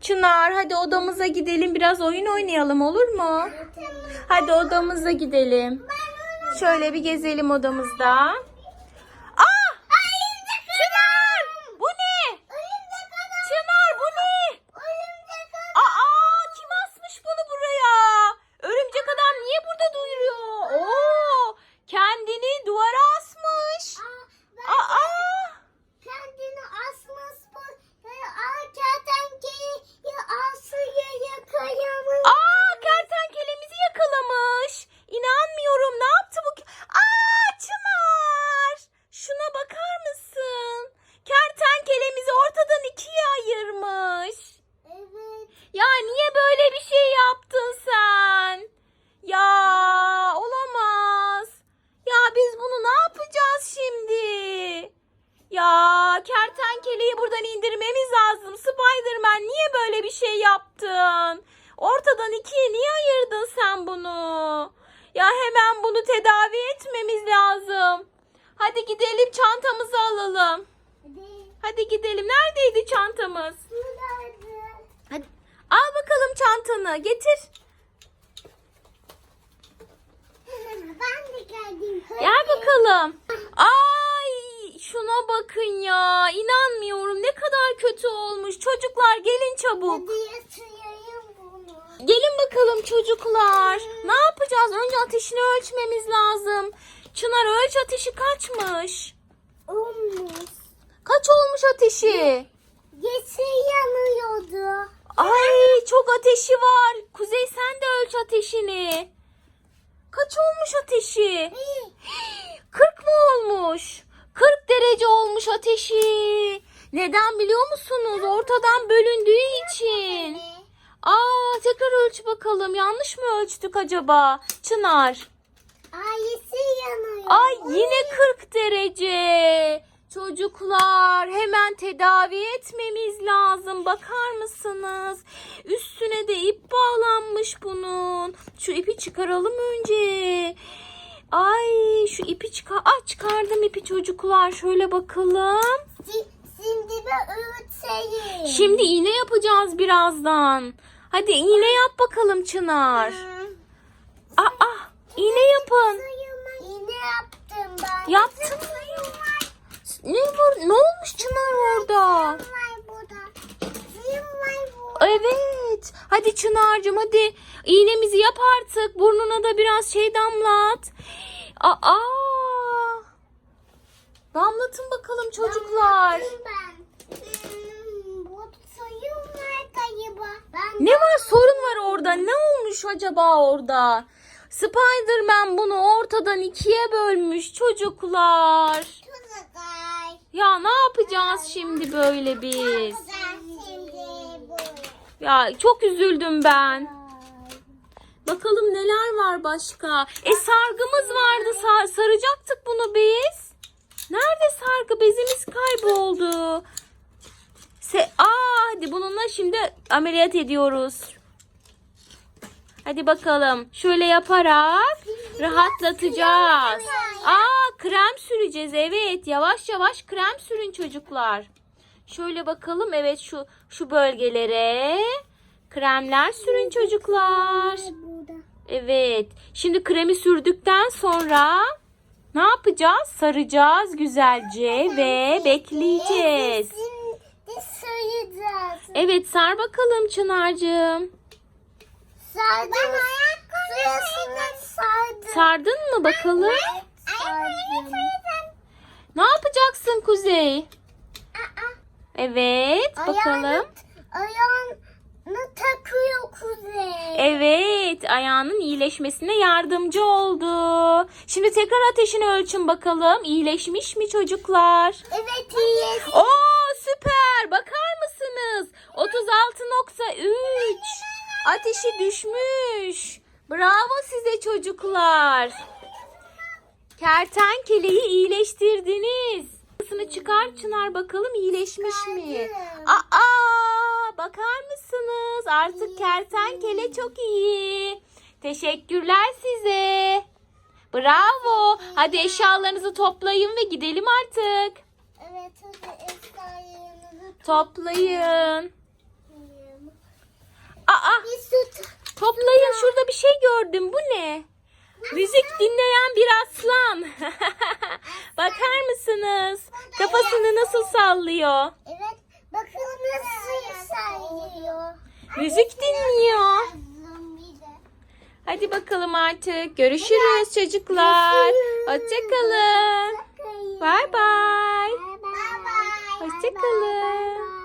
Çınar hadi odamıza gidelim biraz oyun oynayalım olur mu? Hadi odamıza gidelim. Şöyle bir gezelim odamızda. Aa! Çınar! Bu ne? Çınar bu ne? Aa kim asmış bunu buraya? Örümcek adam niye burada duruyor? Oo! Kendini duvara asmış. Aa! Kendini asmış bu. Aa, kertenkeleyi asıya yakalamış. Aa kertenkelemizi yakalamış. İnanmıyorum. Ne yaptı bu? ke- Aa Çınar. Şuna bakar mısın? Kertenkelemizi ortadan ikiye ayırmış. Evet. Ya niye böyle bir şey yaptın sen? Ya olamaz. Ya biz bunu ne yapacağız şimdi? Kertenkeleyi buradan indirmemiz lazım. Spiderman niye böyle bir şey yaptın? Ortadan ikiye niye ayırdın sen bunu? Ya hemen bunu tedavi etmemiz lazım. Hadi gidelim çantamızı alalım. Hadi. Hadi gidelim. Neredeydi çantamız? Buradaydı. Hadi al bakalım çantanı. Getir. Ben de geldim. Gel bakalım. Ay şuna bakın ya. İnanmıyorum. Ne kadar kötü olmuş. Çocuklar gelin çabuk. Gelin bakalım çocuklar. Ne yapacağız? Önce ateşini ölçmemiz lazım. Çınar ölç ateşi kaçmış? Olmuş. Kaç olmuş ateşi? Yeşil yanıyordu. Ay çok ateşi var. Kuzey sen de ölç ateşini. Kaç olmuş ateşi? 40 mı olmuş? 40 derece olmuş ateşi. Neden biliyor musunuz? Ortadan bölündüğü için. Aa tekrar ölç bakalım. Yanlış mı ölçtük acaba? Çınar. Ay yeşil yanıyor. Ay yine 40 derece. Çocuklar hemen tedavi etmemiz lazım. Bakar mısınız? Üstüne de ip bağlanmış bunun. Şu ipi çıkaralım önce. Ay şu ipi çıkar. Ah çıkardım ipi çocuklar. Şöyle bakalım. Şi- Şimdi ben öğüteyim. Şimdi iğne yapacağız birazdan. Hadi iğne yap bakalım Çınar. Aa iğne yapın. Yine yaptım ben. Yaptın mı? Ne var? Ne olmuş Çınar orada? Var Evet. Hadi Çınar'cığım hadi iğnemizi yap artık. Burnuna da biraz şey damlat. Aa. Damlatın bakalım çocuklar. Ben. Ne var sorun var orada? Ne olmuş acaba orada? Spiderman bunu ortadan ikiye bölmüş çocuklar. Çocuklar. Ya ne yapacağız şimdi böyle biz? Ben şimdi bu. Ya çok üzüldüm ben. Bakalım neler var başka. E sargımız vardı. Sa- saracaktık bunu biz. Nerede sargı? Bezimiz kayboldu. Se Aa, hadi bununla şimdi ameliyat ediyoruz. Hadi bakalım. Şöyle yaparak rahatlatacağız. Aa, krem süreceğiz. Evet, yavaş yavaş krem sürün çocuklar. Şöyle bakalım. Evet şu şu bölgelere kremler sürün çocuklar. Evet. Şimdi kremi sürdükten sonra ne yapacağız? Saracağız güzelce ve bekleyeceğiz. Evet sar bakalım Çınar'cığım. Sardım. Sardım. Sardın mı bakalım? Sardım. Ne yapacaksın Kuzey? Evet bakalım. Ayağını, ayağını takıyor kuzey. Evet ayağının iyileşmesine yardımcı oldu. Şimdi tekrar ateşini ölçün bakalım. İyileşmiş mi çocuklar? Evet iyi. Oo süper. Bakar mısınız? 36.3. Ateşi düşmüş. Bravo size çocuklar. Kertenkeleyi iyileştirdiniz. Çıkar Çınar bakalım iyileşmiş mi? Aa bakar mısınız? Artık kertenkele çok iyi. Teşekkürler size. Bravo. Hadi eşyalarınızı toplayın ve gidelim artık. Evet hadi eşyalarınızı Toplayın. toplayalım. Toplayın şurada bir şey gördüm. Bu ne? Müzik dinleyen bir aslan. Bakar mısınız? Kafasını nasıl sallıyor? Evet. Bakın nasıl sayıyor. Müzik dinliyor. Hadi bakalım artık. Görüşürüz çocuklar. Hoşçakalın. Bay bay. Hoşçakalın.